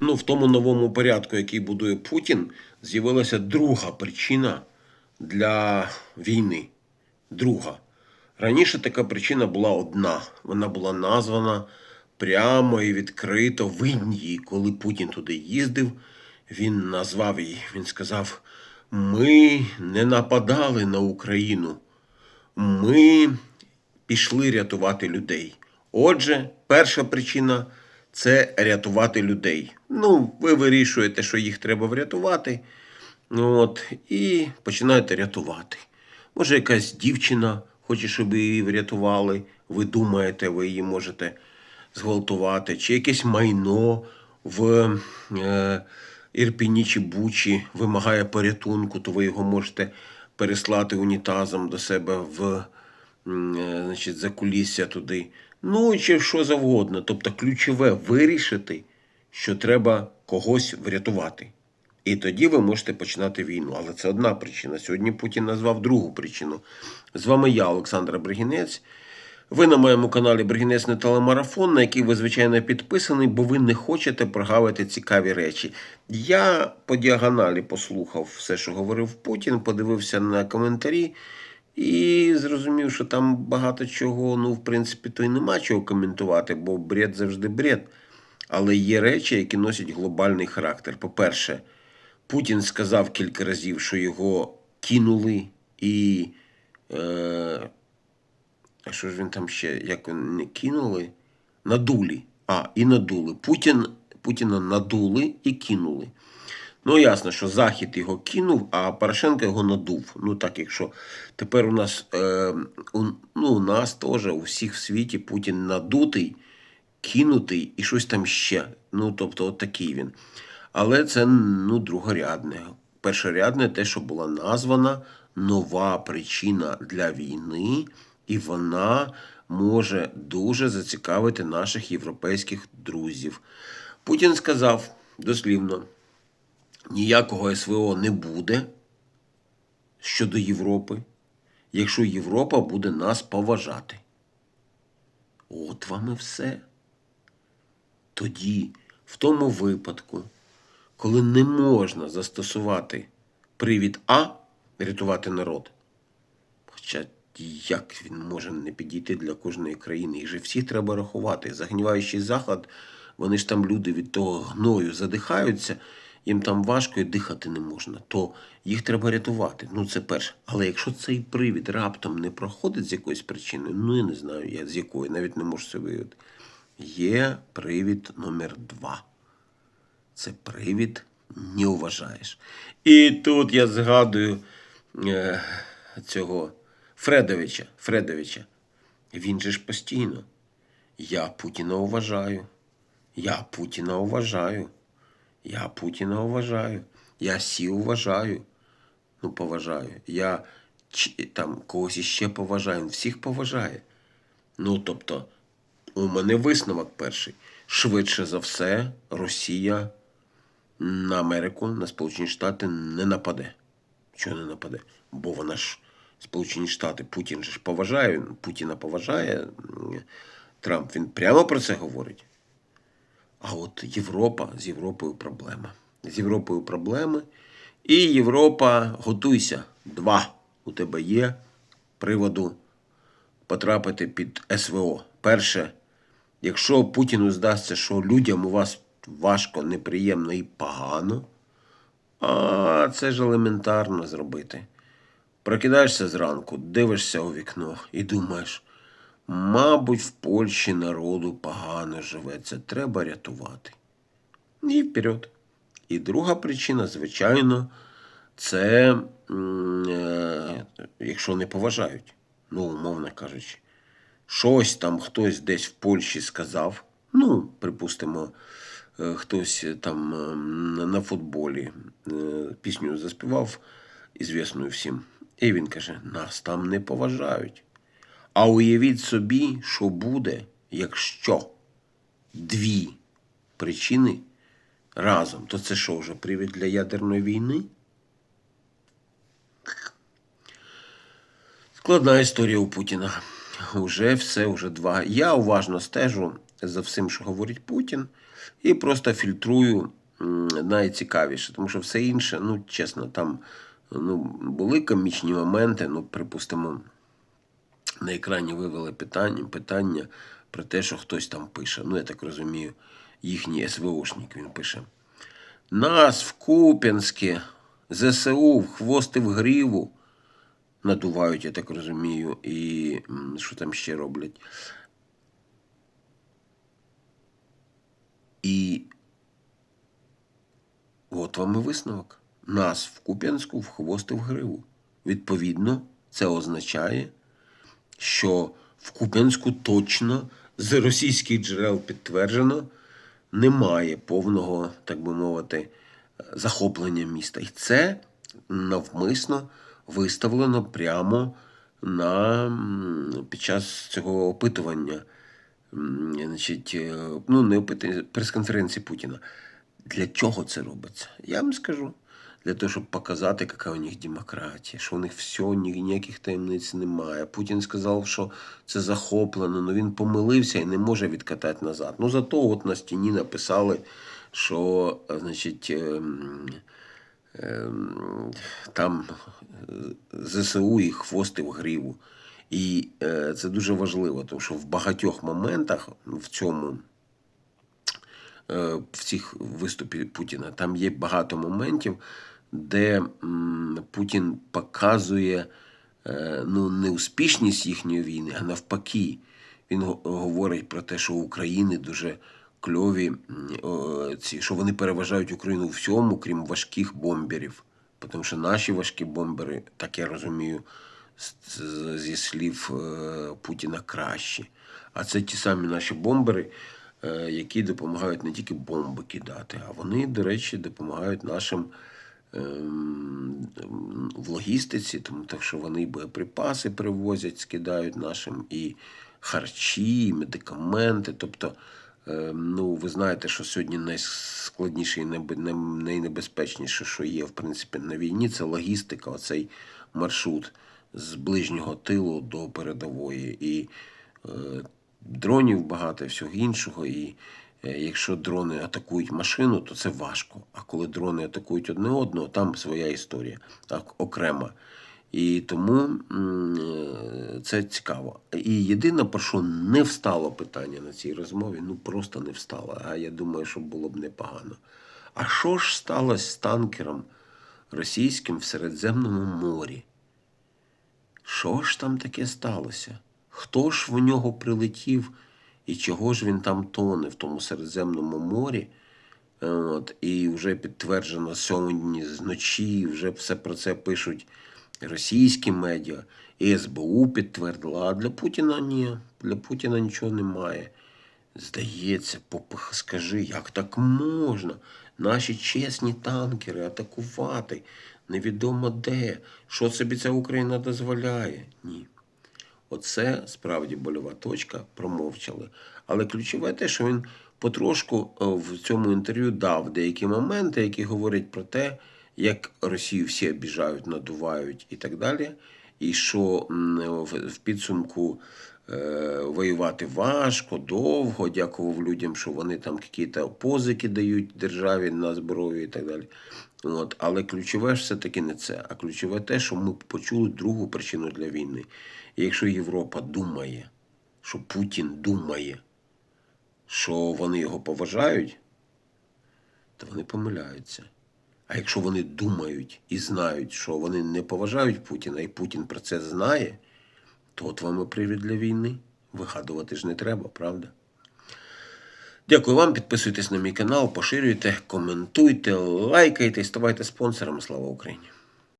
Ну, в тому новому порядку, який будує Путін, з'явилася друга причина для війни. Друга. Раніше така причина була одна. Вона була названа прямо і відкрито в Індії. Коли Путін туди їздив, він назвав її. Він сказав: Ми не нападали на Україну. Ми пішли рятувати людей. Отже, перша причина це рятувати людей. Ну, ви вирішуєте, що їх треба врятувати. Ну, От, і починаєте рятувати. Може, якась дівчина хоче, щоб її врятували. Ви думаєте, ви її можете зґвалтувати, чи якесь майно в е, Ірпіні чи Бучі вимагає порятунку, то ви його можете переслати унітазом до себе в е, значить, за кулісся туди. Ну, чи що завгодно. Тобто ключове вирішити, що треба когось врятувати. І тоді ви можете починати війну. Але це одна причина. Сьогодні Путін назвав другу причину. З вами я, Олександр Бригінець. Ви на моєму каналі Бригінець не телемарафон, на який ви, звичайно, підписаний, бо ви не хочете прогавити цікаві речі. Я по діагоналі послухав все, що говорив Путін, подивився на коментарі і зрозумів, що там багато чого, ну, в принципі, то й нема чого коментувати, бо бред завжди бред. Але є речі, які носять глобальний характер. По-перше, Путін сказав кілька разів, що його кинули і. Е, а що ж він там ще, як він не кинули? Надулі. А, і надули. Путін, Путіна надули і кинули. Ну, ясно, що Захід його кинув, а Порошенко його надув. Ну, так, якщо тепер у нас, е, у, ну, у нас теж, у всіх в світі Путін надутий, кинутий і щось там ще. Ну, тобто, от такий він. Але це ну, другорядне. Першорядне те, що була названа нова причина для війни, і вона може дуже зацікавити наших європейських друзів. Путін сказав дослівно: ніякого СВО не буде щодо Європи, якщо Європа буде нас поважати. От вам і все. Тоді, в тому випадку, коли не можна застосувати привід А рятувати народ, хоча як він може не підійти для кожної країни? Їх же всі треба рахувати. Загніваючий заклад, вони ж там люди від того гною задихаються, їм там важко і дихати не можна, то їх треба рятувати. Ну це перше. Але якщо цей привід раптом не проходить з якоїсь причини, ну я не знаю, я з якої, навіть не можу це виявити. Є привід номер два. Це привід не вважаєш. І тут я згадую е, цього Фредовича. Фредовича. Він же ж постійно. Я Путіна уважаю. Я Путіна уважаю. Я Путіна уважаю. Я Сі уважаю. Ну, поважаю. Я там когось іще поважаю. Він всіх поважає. Ну, тобто, у мене висновок перший. Швидше за все, Росія на Америку, на Сполучені Штати не нападе. Чого не нападе? Бо вона ж Сполучені Штати, Путін же ж поважає, Путіна поважає. Трамп він прямо про це говорить. А от Європа, з Європою проблема. З Європою проблеми. І Європа, готуйся. Два у тебе є приводу потрапити під СВО. Перше, якщо Путіну здасться, що людям у вас важко, неприємно і погано, а це ж елементарно зробити. Прокидаєшся зранку, дивишся у вікно і думаєш, мабуть, в Польщі народу погано живеться, треба рятувати. І вперед. І друга причина, звичайно, це е, якщо не поважають, ну, умовно кажучи, щось там хтось десь в Польщі сказав, ну, припустимо, е, хтось там е, на- футболі пісню заспівав, ізвісну всім. І він каже: нас там не поважають. А уявіть собі, що буде, якщо дві причини разом, то це що вже привід для ядерної війни? Складна історія у Путіна. Уже все, уже два. Я уважно стежу за всім, що говорить Путін. і просто фільтрую найцікавіше, тому що все інше, ну чесно, там ну, були комічні моменти, ну, припустимо, на екрані вивели питання, питання про те, що хтось там пише. Ну, я так розумію, їхній СВОшник він пише. Нас в Куп'янське, ЗСУ, в хвости в гриву надувають, я так розумію, і що там ще роблять. І от вам і висновок. Нас в Куп'янську в хвости в гриву. Відповідно, це означає, що в Куп'янську точно з російських джерел підтверджено немає повного, так би мовити, захоплення міста. І це навмисно виставлено прямо на, під час цього опитування. Значить, е, ну, не опитування, прес-конференції Путіна. Для чого це робиться? Я вам скажу. Для того, щоб показати, яка у них демократія, що у них все, ніяких таємниць немає. Путін сказав, що це захоплено, але він помилився і не може відкатати назад. Ну зато от на стіні написали, що е, значить, ем, ем, там е, ЗСУ і хвости в гриву. І е, це дуже важливо, тому що в багатьох моментах в цьому в цих виступі Путіна. Там є багато моментів, де Путін показує е, ну, успішність їхньої війни, а навпаки. Він говорить про те, що України дуже кльові, що вони переважають Україну у всьому, крім важких бомберів. Тому що наші важкі бомбери, так я розумію, зі слів е, Путіна кращі. А це ті самі наші бомбери, е, які допомагають не тільки бомби кидати, а вони, до речі, допомагають нашим в логістиці, тому так що вони боєприпаси привозять, скидають нашим і харчі, і медикаменти. Тобто, ем, ну, ви знаєте, що сьогодні найскладніше і найнебезпечніше, що є, в принципі, на війні, це логістика, оцей маршрут з ближнього тилу до передової. І е, дронів багато всього іншого. І якщо дрони атакують машину, то це важко. А коли дрони атакують одне одного, там своя історія окрема. І тому е, це цікаво. І єдине, про що не встало питання на цій розмові, ну просто не встало. А я думаю, що було б непогано. А що ж сталося з танкером російським в Середземному морі? Що ж там таке сталося? Хто ж в нього прилетів і чого ж він там тоне в тому Середземному морі? От, і вже підтверджено сьогодні зночі, вже все про це пишуть російські медіа, і СБУ підтвердила, а для Путіна ні, для Путіна нічого немає. Здається, попих, скажи, як так можна? Наші чесні танкери атакувати невідомо де. Що собі ця Україна дозволяє? Ні. Оце справді больова точка, промовчали. Але ключове те, що він потрошку е, в цьому інтерв'ю дав деякі моменти, які говорять про те, як Росію всі обіжають, надувають і так далі. І що в підсумку воювати важко, довго, дякував людям, що вони там якісь позики дають державі на зброю і так далі. От. Але ключове ж все-таки не це. А ключове те, що ми почули другу причину для війни. І якщо Європа думає, що Путін думає, що вони його поважають, то вони помиляються. А якщо вони думають і знають, що вони не поважають Путіна, і Путін про це знає, то от вам і привід для війни. Вигадувати ж не треба, правда? Дякую вам, підписуйтесь на мій канал, поширюйте, коментуйте, лайкайте ставайте спонсором. Слава Україні!